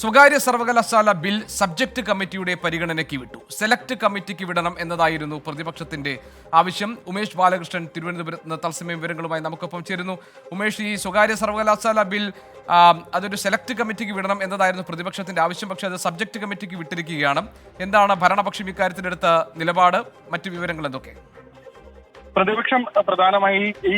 സ്വകാര്യ സർവകലാശാല bill subject കമ്മിറ്റിയുടെ പരിഗണനയ്ക്ക് വിട്ടു. സെലക്ട് കമ്മിറ്റിക്ക് വിടണം എന്നതായിരുന്നു പ്രതിപക്ഷത്തിന്റെ ആവശ്യം. ഉമേഷ് ബാലകൃഷ്ണൻ തിരുവനന്തപുരത്ത് നിന്ന് തത്സമയം വിവരങ്ങളുമായി നമുക്കൊപ്പം ചേരുന്നു. ഉമേഷ് ഈ സ്വകാര്യ സർവകലാശാല ബിൽ അതൊരു സെലക്ട് കമ്മിറ്റിക്ക് വിടണം എന്നതായിരുന്നു പ്രതിപക്ഷത്തിന്റെ ആവശ്യം. പക്ഷേ അത് സബ്ജക്ട് കമ്മിറ്റിക്ക് വിട്ടിരിക്കുകയാണ്. എന്താണ് ഭരണപക്ഷം ഇക്കാര്യത്തിലെടുത്ത നിലപാട്? മറ്റു വിവരങ്ങൾ എന്തൊക്കെ? പ്രതിപക്ഷം പ്രധാനമായി ഈ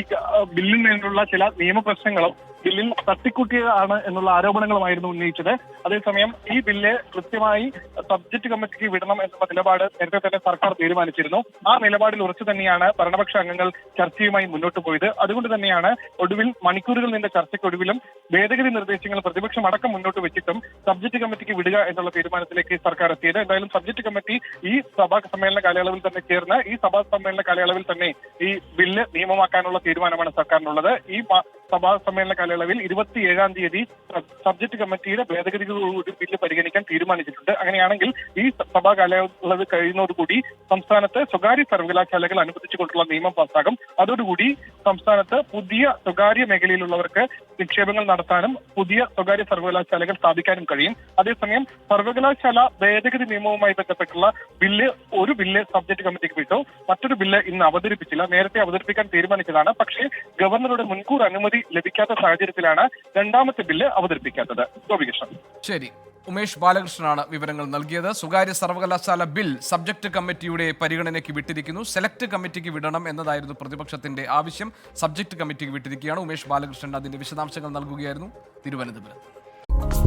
ബില്ലിൽ നിന്നുള്ള ചില നിയമപ്രശ്നങ്ങളും ബില്ലിൽ തട്ടിക്കുട്ടിയതാണ് എന്നുള്ള ആരോപണങ്ങളുമായിരുന്നു ഉന്നയിച്ചത്. അതേസമയം ഈ ബില്ല് കൃത്യമായി സബ്ജക്ട് കമ്മിറ്റിക്ക് വിടണം എന്നുള്ള നിലപാട് നേരത്തെ തന്നെ സർക്കാർ തീരുമാനിച്ചിരുന്നു. ആ നിലപാടിൽ ഉറച്ചു തന്നെയാണ് ഭരണപക്ഷ അംഗങ്ങൾ ചർച്ചയുമായി മുന്നോട്ട് പോയത്. അതുകൊണ്ട് തന്നെയാണ് ഒടുവിൽ മണിക്കൂറുകൾ നീണ്ട ചർച്ചയ്ക്കൊടുവിലും ഭേദഗതി നിർദ്ദേശങ്ങൾ പ്രതിപക്ഷം അടക്കം മുന്നോട്ട് വെച്ചിട്ടും സബ്ജക്ട് കമ്മിറ്റിക്ക് വിടുക എന്നുള്ള തീരുമാനത്തിലേക്ക് സർക്കാർ എത്തിയത്. എന്തായാലും സബ്ജക്ട് കമ്മിറ്റി ഈ സഭാ സമ്മേളന കാലയളവിൽ തന്നെ ചേർന്ന് ഈ സഭാ സമ്മേളന കാലയളവിൽ തന്നെ ഈ ബില്ല് നിയമമാക്കാനുള്ള തീരുമാനമാണ് സർക്കാരിനുള്ളത്. ഈ സഭാ സമ്മേളന കാലയളവിൽ ഇരുപത്തിയേഴാം തീയതി സബ്- സബ്ജക്ട് കമ്മിറ്റിയുടെ ഭേദഗതികളോട് ബില്ല് പരിഗണിക്കാൻ തീരുമാനിച്ചിട്ടുണ്ട്. അങ്ങനെയാണെങ്കിൽ ഈ സഭാ കാലയളവ് കഴിയുന്നതോടുകൂടി സംസ്ഥാനത്ത് സ്വകാര്യ സർവകലാശാലകൾ അനുവദിച്ചുകൊണ്ടുള്ള നിയമം പാസ്സാകും അതോടുകൂടി സംസ്ഥാനത്ത് പുതിയ സ്വകാര്യ മേഖലയിലുള്ളവർക്ക് നിക്ഷേപങ്ങൾ നടത്താനും പുതിയ സ്വകാര്യ സർവകലാശാലകൾ സ്ഥാപിക്കാനും കഴിയും. അതേസമയം സർവകലാശാല ഭേദഗതി നിയമവുമായി ബന്ധപ്പെട്ടുള്ള ബില്ല് ഒരു ബില്ല് സബ്ജക്ട് കമ്മിറ്റിക്ക് വിട്ടു. മറ്റൊരു ബില്ല് ഇന്ന് അവതരിപ്പിച്ചില്ല. നേരത്തെ അവതരിപ്പിക്കാൻ തീരുമാനിച്ചതാണ്. പക്ഷേ ഗവർണറുടെ മുൻകൂർ അനുമതി ലഭിക്കാത്ത സാഹചര്യത്തിലാണ് രണ്ടാമത്തെ ബില്ല് അവതരിപ്പിക്കാത്തത്. ഗോപികൃഷ്ണൻ. ശരി. ഉമേഷ് ബാലകൃഷ്ണനാണ് വിവരങ്ങൾ നൽകിയത്. സ്വകാര്യ സർവകലാശാല ബിൽ സബ്ജക്ട് കമ്മിറ്റിയുടെ പരിഗണനയ്ക്ക് വിട്ടിരിക്കുന്നു. സെലക്ട് കമ്മിറ്റിക്ക് വിടണം എന്നതായിരുന്നു പ്രതിപക്ഷത്തിന്റെ ആവശ്യം. സബ്ജക്ട് കമ്മിറ്റിക്ക് വിട്ടിരിക്കുകയാണ്. ഉമേഷ് ബാലകൃഷ്ണൻ അതിന്റെ വിശദാംശങ്ങൾ നൽകുകയായിരുന്നു. തിരുവനന്തപുരം.